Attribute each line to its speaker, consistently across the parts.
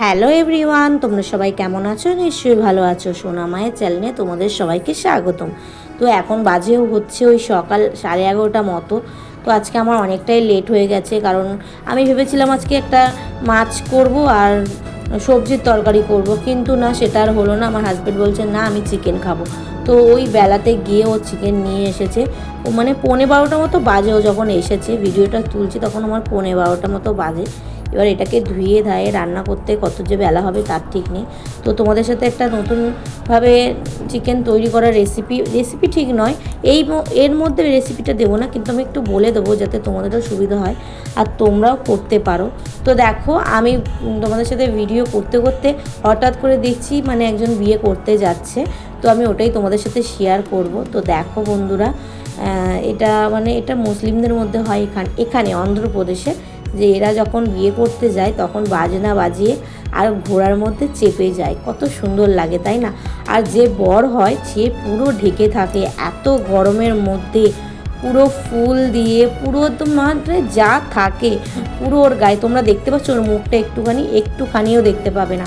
Speaker 1: Hello everyone, তোমরা সবাই কেমন আছো? নিশ্চয়ই ভালো আছো। সোনা মায়ের চ্যানেলে তোমাদের সবাইকে স্বাগতম। তো এখন বাজেও হচ্ছে ওই সকাল সাড়ে এগারোটা মতো। তো আজকে আমার অনেকটাই লেট হয়ে গেছে, কারণ আমি ভেবেছিলাম আজকে একটা মাছ করব আর সবজির তরকারি করব, কিন্তু না, সেটা আর হলো না। আমার হাজব্যান্ড বলছে, না, আমি চিকেন খাব। তো ওই বেলাতে গিয়ে ও চিকেন নিয়ে এসেছে। ও মানে পৌনে বারোটা মতো বাজে ও যখন এসেছে ভিডিওটা তুলছি, তখন আমার পৌনে বারোটা মতো বাজে। এবার এটাকে ধুয়ে ধায়ে রান্না করতে কত যে বেলা হবে তার ঠিক নেই। তো তোমাদের সাথে একটা নতুনভাবে চিকেন তৈরি করার রেসিপি রেসিপি ঠিক নয়, এই এর মধ্যে রেসিপিটা দেবো না, কিন্তু আমি একটু বলে দেবো যাতে তোমাদেরও সুবিধা হয় আর তোমরাও করতে পারো। তো দেখো, আমি তোমাদের সাথে ভিডিও করতে করতে হঠাৎ করে দেখছি মানে একজন বিয়ে করতে যাচ্ছে, তো আমি ওটাই তোমাদের সাথে শেয়ার করব। তো দেখো বন্ধুরা এটা মানে এটা মুসলিমদের মধ্যে হয় এখানে এখানে অন্ধ্রপ্রদেশে। যে এরা যখন বিয়ে করতে যায়, তখন বাজনা বাজিয়ে আর ঘোড়ার মধ্যে চেপে যায়। কত সুন্দর লাগে, তাই না? আর যে বর হয়, সে পুরো ঢেকে থাকে। এত গরমের মধ্যে পুরো ফুল দিয়ে, পুরো তো মানে যা থাকে, পুরো ওর গায়ে। তোমরা দেখতে পাচ্ছ, ওর মুখটা একটুখানি, একটুখানিও দেখতে পাবে না।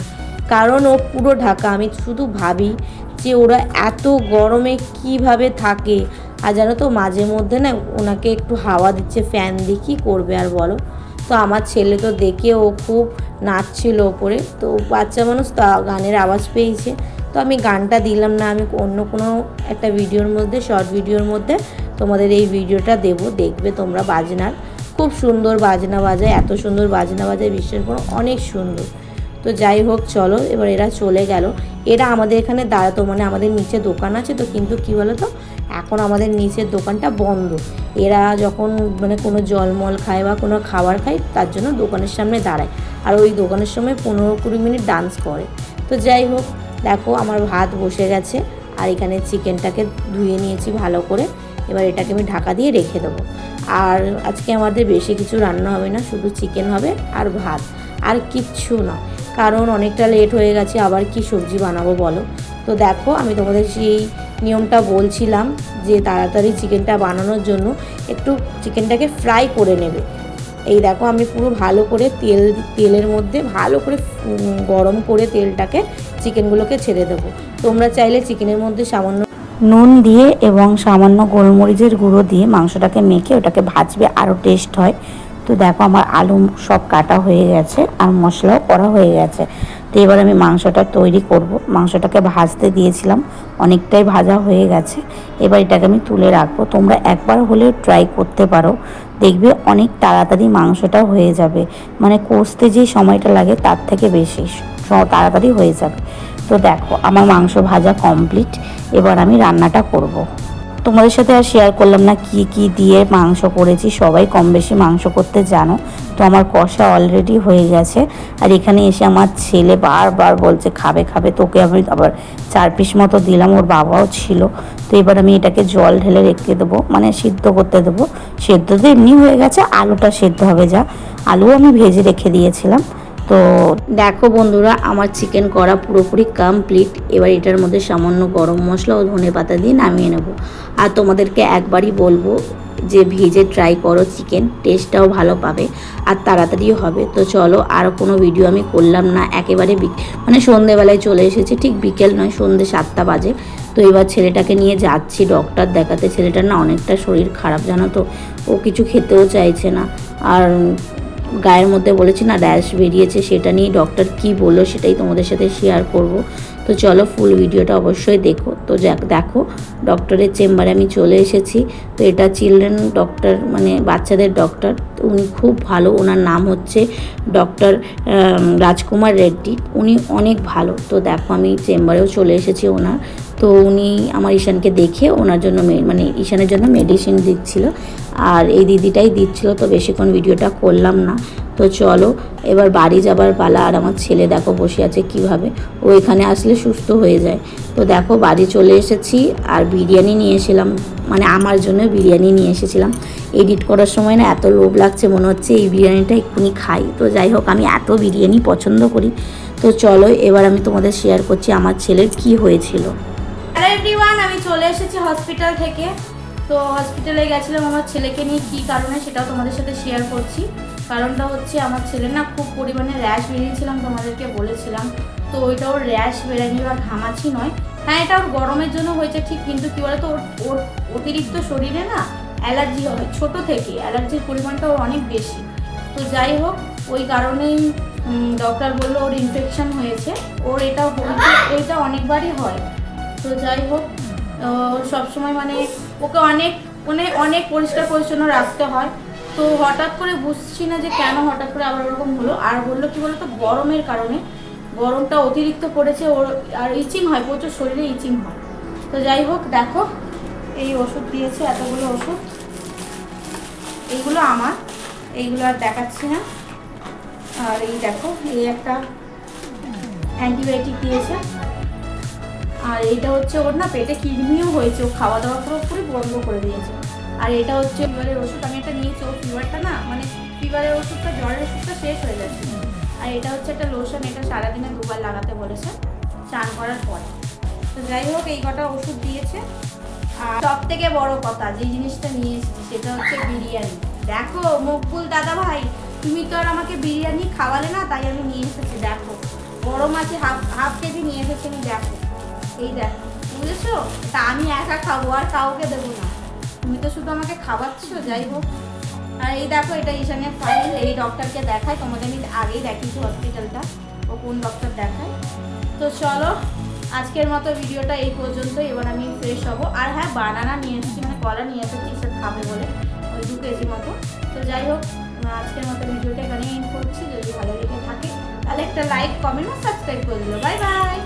Speaker 1: কারণ ও পুরো ঢাকা। আমি শুধু ভাবি যে ওরা এত গরমে কীভাবে থাকে। আর জানো তো, মাঝে মধ্যে না, ওনাকে একটু হাওয়া দিচ্ছে, ফ্যান দিয়ে কী করবে আর বলো? তো আমার ছেলে তো দেখে ও খুব নাচছিল ওপরে। তো বাচ্চা মানুষ তা গানের আওয়াজ পেয়েছে। তো আমি গানটা দিলাম না, আমি অন্য কোনো একটা ভিডিওর মধ্যে শর্ট ভিডিওর মধ্যে তোমাদের এই ভিডিওটা দেব। দেখবে তোমরা বাজনার। খুব সুন্দর বাজনা বাজায়, এত সুন্দর বাজনা বাজায় বিশ্বাস করো অনেক সুন্দর। তো যাই হোক, চলো, এবার এরা চলে গেল। এরা আমাদের এখানে দাঁড়াতো মানে আমাদের নিচে দোকান আছে তো, কিন্তু কী বলো তো এখন আমাদের নিচের দোকানটা বন্ধ। এরা যখন মানে কোনো জলমল খায় বা কোনো খাবার খায়, তার জন্য দোকানের সামনে দাঁড়ায়। আর ওই দোকানের সময় পনেরো কুড়ি মিনিট ডান্স করে। তো যাই হোক, দেখো আমার ভাত বসে গেছে, আর এখানে চিকেনটাকে ধুয়ে নিয়েছি ভালো করে। এবার এটাকে আমি ঢাকা দিয়ে রেখে দেবো। আর আজকে আমাদের বেশি কিছু রান্না হবে না, শুধু চিকেন হবে আর ভাত। আর কিচ্ছু না কারণ অনেকটা লেট হয়ে গেছে, আবার কি সবজি বানাবো বলো? তো দেখো, আমি তোমাদের সেই নিয়মটা বলছিলাম যে তাড়াতাড়ি চিকেনটা বানানোর জন্য একটু চিকেনটাকে ফ্রাই করে নেবে। এই দেখো, আমি পুরো ভালো করে তেল, তেলের মধ্যে ভালো করে গরম করে তেলটাকে চিকেনগুলোকে ছেড়ে দেবো। তোমরা চাইলে চিকেনের মধ্যে সামান্য নুন দিয়ে এবং সামান্য গোলমরিচের গুঁড়ো দিয়ে মাংসটাকে মেখে ওটাকে ভাজবে আরও টেস্ট হয়। তো দেখো আমার আলু সব কাটা হয়ে গেছে আর মশলাও করা হয়ে গেছে। তো এবার আমি মাংসটা তৈরি করব। মাংসটাকে ভাজতে দিয়েছিলাম, অনেকটাই ভাজা হয়ে গেছে। এবার এটাকে আমি তুলে রাখব। তোমরা একবার হলেও ট্রাই করতে পারো। দেখবে অনেক তাড়াতাড়ি মাংসটা হয়ে যাবে। মানে কষতে যে সময়টা লাগে তার থেকে বেশি তাড়াতাড়ি হয়ে যাবে। তো দেখো আমার মাংস ভাজা কমপ্লিট এবার আমি রান্নাটা করব। তোমাদের সাথে আর শেয়ার করলাম না কি কি দিয়ে মাংস করেছি। সবাই কম বেশি মাংস করতে জানো। তো আমার কষা অলরেডি হয়ে গেছে। আর এখানে এসে আমার ছেলে বারবার বলছে, খাবে খাবে। তোকে আমি আবার চার পিস মতো দিলাম, ওর বাবাও ছিল। তো এবার আমি এটাকে জল ঢেলে রেখে দেবো মানে সিদ্ধ করতে দেবো। সেদ্ধ তো এমনি হয়ে গেছে, আলুটা সেদ্ধ হবে যা। আলু আমি ভেজে রেখে দিয়েছিলাম। তো দেখো বন্ধুরা, আমার চিকেন করা পুরোপুরি কমপ্লিট এবার এটার মধ্যে সামান্য গরম মশলা ও ধনে পাতা দিয়ে নামিয়ে নেব। আর তোমাদেরকে একবারই বলব যে, ভেজে ট্রাই করো চিকেন টেস্টটাও ভালো পাবে আর তাড়াতাড়িও হবে। তো চলো, আর কোনো ভিডিও আমি করলাম না। একেবারে মানে সন্ধেবেলায় চলে এসেছি, ঠিক বিকেল নয়, সন্ধে সাতটা বাজে। তো এবার ছেলেটাকে নিয়ে যাচ্ছি ডক্টর দেখাতে। ছেলেটার না অনেকটা শরীর খারাপ, জানো তো? ও কিছু খেতেও চাইছে না। আর গায়ের মধ্যে বলেছি, না র্যাশ বেরিয়েছে, সেটা নিয়ে ডক্টর কি বলল সেটাই তোমাদের সাথে শেয়ার করব। তো চলো ফুল ভিডিওটা অবশ্যই দেখো। তো যাক, দেখো ডক্টরের চেম্বারে আমি চলে এসেছি। তো এটা চিলড্রেন ডক্টর মানে বাচ্চাদের ডক্টর উনি খুব ভালো, ওনার নাম হচ্ছে ডক্টর রাজকুমার রেড্ডি। উনি অনেক ভালো। তো দেখো, আমি চেম্বারেও চলে এসেছি ওনার। তো উনি আমার ঈশানকে দেখে ওনার জন্য মানে ঈশানের জন্য মেডিসিন দিচ্ছিল। আর এই দিদিটাই দিচ্ছিল, তো বেশিক্ষণ ভিডিওটা করলাম না। তো চলো, এবার বাড়ি যাবার পালা আর আমার ছেলে দেখো বসে আছে কীভাবে। ও এখানে আসলে সুস্থ হয়ে যায়। তো দেখো, বাড়ি চলে এসেছি আর বিরিয়ানি নিয়ে এসেছিলাম। মানে আমার জন্য বিরিয়ানি নিয়ে এসেছিলাম। এডিট করার সময় না এত লোভ লাগছে, মনে হচ্ছে এই বিরিয়ানিটা এক্ষুনি খাই। তো যাই হোক, আমি এত বিরিয়ানি পছন্দ করি। তো চলো, এবার আমি তোমাদের শেয়ার করছি আমার ছেলের কি হয়েছিল। এভরিওয়ান আমি চলে এসেছি হসপিটাল থেকে।
Speaker 2: তো হসপিটালে গেছিলাম আমার ছেলেকে নিয়ে কী কারণে সেটাও তোমাদের সাথে শেয়ার করছি। কারণটা হচ্ছে আমার ছেলে না খুব পরিমাণে র্যাশ বেরিয়েছিলাম তোমাদেরকে বলেছিলাম। তো ওইটা ওর র্যাশ বেরানি বা ঘামাচি নয়। হ্যাঁ এটা ওর গরমের জন্য হয়েছে ঠিক, কিন্তু কী বলতো, ওর ওর অতিরিক্ত শরীরে না অ্যালার্জি হয়, ছোটো থেকে অ্যালার্জির পরিমাণটা ওর অনেক বেশি। তো যাই হোক, ওই কারণেই ডক্টর বলল ওর ইনফেকশন হয়েছে। ওর এটা এটা অনেকবারই হয়। তো যাই হোক সবসময় মানে ওকে অনেক মানে অনেক পরিষ্কার পরিচ্ছন্ন রাখতে হয়। তো হঠাৎ করে বুঝছি না যে কেন হঠাৎ করে আবার ওরকম হলো। আর বলল কি বলতো, গরমের কারণে গরমটা অতিরিক্ত পড়েছে, ওর আর ইচিং হয়, প্রচুর শরীরে ইচিং হয়। তো যাই হোক, দেখো, এই ওষুধ দিয়েছে, এতগুলো ওষুধ। এইগুলো আমার, এইগুলো আর দেখাচ্ছি না। আর এই দেখো, এই একটা অ্যান্টিবায়োটিক দিয়েছে। আর এইটা হচ্ছে ওর না পেটে কিডনিও হয়েছে, ও খাওয়া দাওয়া পুরোপুরি বন্ধ করে দিয়েছে। আর এটা হচ্ছে ফিভারের ওষুধ, আমি একটা নিয়েছি ও ফিভারটা না মানে ফিভারের ওষুধটা, জ্বরের ওষুধটা শেষ হয়ে যাচ্ছে আর এটা হচ্ছে একটা লোশন এটা সারাদিনে দুবার লাগাতে বলেছে, চান করার পরে। তো যাই হোক, এই কটা ওষুধ দিয়েছে। আর সব থেকে বড় কথা যে জিনিসটা নিয়ে এসেছি, সেটা হচ্ছে বিরিয়ানি। দেখো, মকবুল দাদা ভাই, তুমি তো আর আমাকে বিরিয়ানি খাওয়ালে না, তাই আমি নিয়ে এসেছি, দেখো। বড় মাছে হাফ হাফ কেজি নিয়ে এসেছি আমি দেখো। এই দেখো, বুঝেছ? তা আমি একা খাব, আর কাউকে দেবো না। তুমি তো শুধু আমাকে খাওয়াচ্ছ, যাই হোক। আর এই দেখো, এটা ঈশানের ফাইল এই ডক্টরকে দেখায়। তোমাদের আমি আগেই দেখিয়েছি হসপিটালটা ও কোন ডক্টর দেখায়। তো চলো, আজকের মতো ভিডিওটা এই পর্যন্ত এবার আমি ফ্রেশ হব। আর হ্যাঁ বানানা নিয়ে এসেছি মানে কলা নিয়ে এসেছি, সে খাবে বলে। ওই দু কেজি মতো। তো যাই হোক আজকের মতো ভিডিওটা এখানেই এন্ড করছি। যদি ভালো লেগে থাকে, তাহলে একটা লাইক কমেন্ট আর সাবস্ক্রাইব করে দিলো বাই বাই